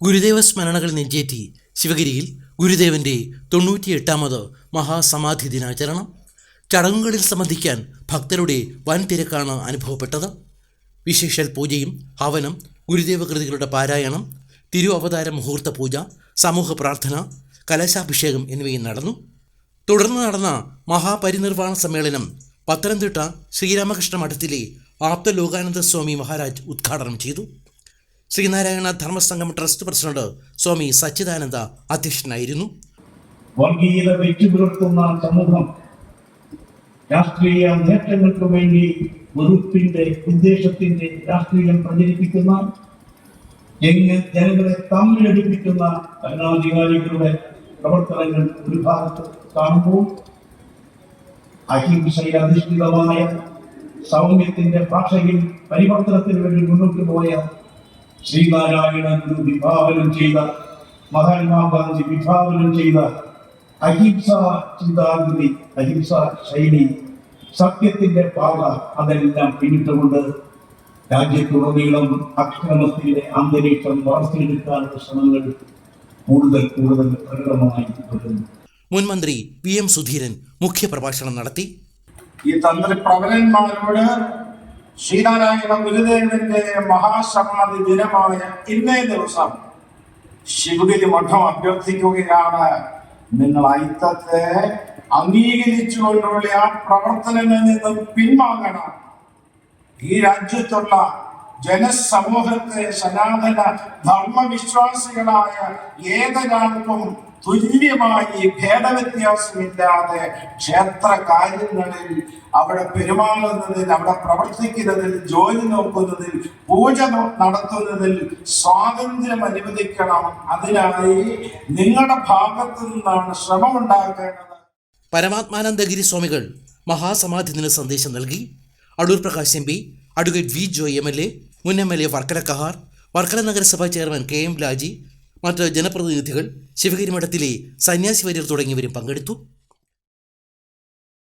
ഗുരുദേവ സ്മരണകൾ നെഞ്ചേറ്റി ശിവഗിരിയിൽ ഗുരുദേവന്റെ തൊണ്ണൂറ്റിയെട്ടാമത് മഹാസമാധി ദിനാചരണം. ചടങ്ങുകളിൽ സംബന്ധിക്കാൻ ഭക്തരുടെ വൻ തിരക്കാണ് അനുഭവപ്പെട്ടത്. വിശേഷൽ പൂജയും ഹവനം ഗുരുദേവ കൃതികളുടെ പാരായണം തിരു അവതാര മുഹൂർത്ത പൂജ സമൂഹ പ്രാർത്ഥന കലശാഭിഷേകം എന്നിവയും നടന്നു. തുടർന്ന് നടന്ന മഹാപരിനിർവാണ സമ്മേളനം പത്തനംതിട്ട ശ്രീരാമകൃഷ്ണ മഠത്തിലെ ആപ്തലോകാനന്ദ സ്വാമി മഹാരാജ് ഉദ്ഘാടനം ചെയ്തു. ശ്രീനാരായണ ധർമ്മസംഘം ട്രസ്റ്റ് പ്രസിഡന്റ് സ്വാമി സച്ചിദാനന്ദ അധ്യക്ഷനായിരുന്നു. സമൂഹം രാഷ്ട്രീയ നേട്ടങ്ങൾക്ക് വേണ്ടി വെറുപ്പിന്റെ ഉദ്ദേശത്തിന്റെ രാഷ്ട്രീയം പ്രചരിപ്പിക്കുന്ന എങ്ങ് ജനങ്ങളെ തമ്മിലടിപ്പിക്കുന്ന ഭരണാധികാരികളുടെ പ്രവർത്തനങ്ങൾ ഒരു ഭാഗത്ത് കാണുമ്പോൾ അഹിംസയിൽ അധിഷ്ഠിതമായ സൗമ്യത്തിന്റെ ഭാഷയിൽ പരിവർത്തനത്തിന് വേണ്ടി മുന്നോട്ട് പോയ ശ്രീനാരായണ ഗുരു വിഭാവനം ചെയ്ത മഹാത്മാഗാന്ധി വിഭാവനം ചെയ്ത അഹിംസ ചിന്താഗതി അഹിംസ ശൈലി സത്യത്തിന്റെ പാത അതെല്ലാം പിന്നിട്ടുകൊണ്ട് രാജ്യത്തുടനീളം അക്രമത്തിന്റെ അന്തരീക്ഷം വളർത്തിയെടുക്കാനുള്ള ശ്രമങ്ങൾ കൂടുതൽ കൂടുതൽ പ്രകടമായി തുടരുന്നു. മുൻ മന്ത്രി വി എം സുധീരൻ മുഖ്യപ്രഭാഷണം നടത്തി. ഈ തന്ത്രി പ്രബലന്മാരോട് ശ്രീനാരായണ ഗുരുദേവന്റെ മഹാസമാധി ദിനമായ ഇന്നേ ദിവസം ശിവഗിരി മഠം അഭ്യർത്ഥിക്കുകയാണ്. നിങ്ങൾ ഐത്തത്തെ അംഗീകരിച്ചുകൊണ്ടുള്ള ആ പ്രവർത്തനങ്ങളിൽ നിന്നും പിൻവാങ്ങണം. ഈ രാജ്യത്തുള്ള ജനസമൂഹത്തെ സനാതന ധർമ്മവിശ്വാസികളായ ഏതൊരാൾക്കും തുല്യമായി ഭേദവ്യത്യാസമില്ലാതെ ക്ഷേത്ര കാര്യങ്ങളിൽ അവിടെ പെരുമാറുന്നതിൽ അവിടെ പ്രവർത്തിക്കുന്നതിൽ ജോലി നോക്കുന്നതിൽ പൂജ നടത്തുന്നതിൽ സ്വാതന്ത്ര്യം അനുവദിക്കണം. അതിനായി നിങ്ങളുടെ ഭാഗത്തു നിന്നാണ് ശ്രമമുണ്ടാക്കേണ്ടത് പരമാത്മാനന്ദഗിരി സ്വാമികൾ മഹാസമാധി ദിന സന്ദേശം നൽകി. Adoor Prakash M P advocate V Joy M L A മുൻ M L A Varkala Kahar Varkala നഗരസഭാ ചെയർമാൻ കെ എം ലാജി മറ്റ് ജനപ്രതിനിധികൾ ശിവഗിരി മഠത്തിലെ സന്യാസി വര്യർ തുടങ്ങിയവരും പങ്കെടുത്തു.